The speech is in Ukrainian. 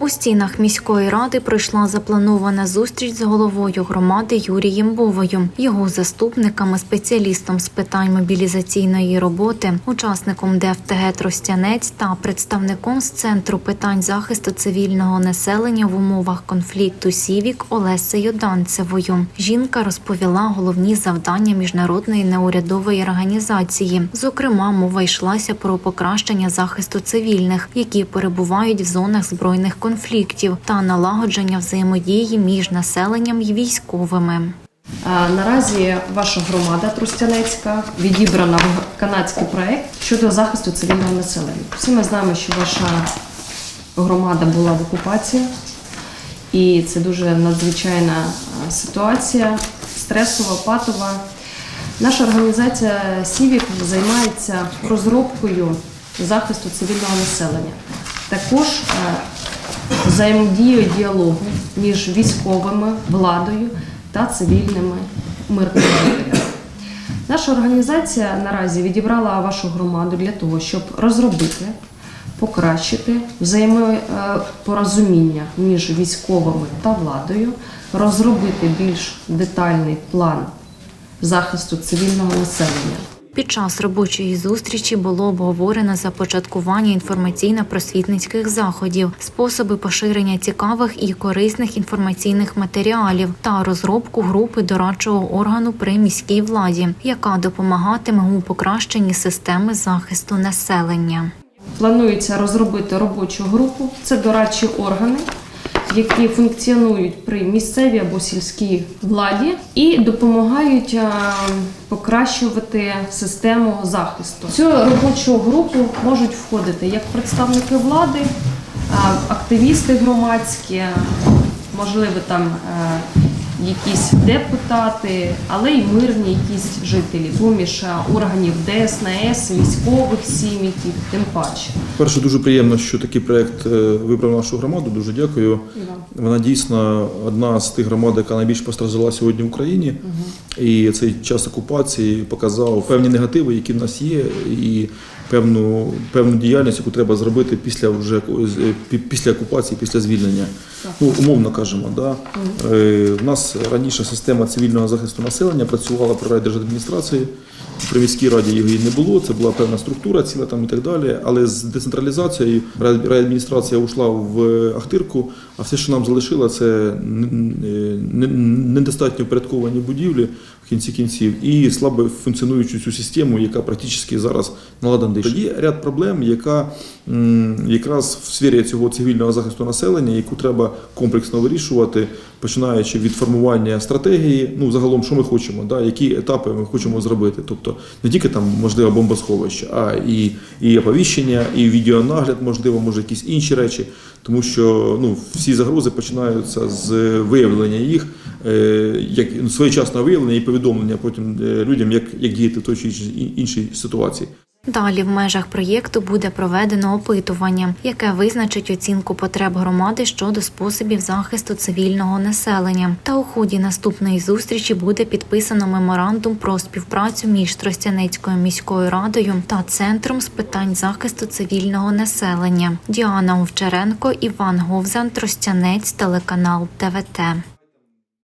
У стінах міської ради пройшла запланована зустріч з головою громади Юрієм Бовою, його заступниками, спеціалістом з питань мобілізаційної роботи, учасником ДФТГ Тростянець та представником з центру питань захисту цивільного населення в умовах конфлікту Сівік Олесею Данцевою. Жінка розповіла головні завдання міжнародної неурядової організації. Зокрема, мова йшлася про покращення захисту цивільних, які перебувають в зонах збройних конфліктів, та налагодження взаємодії між населенням і військовими. Наразі ваша громада Тростянецька відібрана в канадський проект щодо захисту цивільного населення. Всі ми знаємо, що ваша громада була в окупації, і це дуже надзвичайна ситуація, стресова, патова. Наша організація Сівік займається розробкою захисту цивільного населення. Також е, взаємодією діалогу між військовими, владою та цивільними мирними жителями. Наша організація наразі відібрала вашу громаду для того, щоб розробити, покращити взаємопорозуміння між військовими та владою, розробити більш детальний план захисту цивільного населення. Під час робочої зустрічі було обговорено започаткування інформаційно-просвітницьких заходів, способи поширення цікавих і корисних інформаційних матеріалів та розробку групи дорадчого органу при міській владі, яка допомагатиме у покращенні системи захисту населення. Планується розробити робочу групу. Це дорадчі органи, які функціонують при місцевій або сільській владі і допомагають е, покращувати систему захисту. В цю робочу групу можуть входити як представники влади, е, активісти громадські, можливо, там е, якісь депутати, але й мирні якісь жителі, поміж органів ДСНС, військових сім'їв, тим паче. Перше, дуже приємно, що такий проект е, вибрав нашу громаду. Дуже дякую. Вона дійсно одна з тих громад, яка найбільш постраждала сьогодні в Україні. І цей час окупації показав певні негативи, які в нас є, і певну, певну діяльність, яку треба зробити після вже е, після окупації, після звільнення. Ну, умовно кажемо, да. Е, У нас раніше система цивільного захисту населення працювала при райдержадміністрації. При міській раді її не було, це була певна структура ціла там і так далі. Але з децентралізацією райадміністрація ушла в Ахтирку, а все, що нам залишило, це н- недостатньо впорядковані будівлі в кінці кінців і слабо функціонуючу цю систему, яка практично зараз наладана. Є ряд проблем, яка якраз в сфері цього цивільного захисту населення, яку треба комплексно вирішувати, починаючи від формування стратегії, ну загалом, що ми хочемо, да, які етапи ми хочемо зробити. Тобто не тільки там можливо бомбосховище, а і, і оповіщення, і відеонагляд, можливо, може якісь інші речі, тому що ну, всі загрози починаються з виявлення їх, е, як ну, своєчасного виявлення і повідомлення потім е, людям, як, як діяти в той чи іншій ситуації. Далі в межах проєкту буде проведено опитування, яке визначить оцінку потреб громади щодо способів захисту цивільного населення. Та у ході наступної зустрічі буде підписано меморандум про співпрацю між Тростянецькою міською радою та центром з питань захисту цивільного населення. Діана Овчаренко, Іван Говзан, Тростянець, телеканал ТВТ.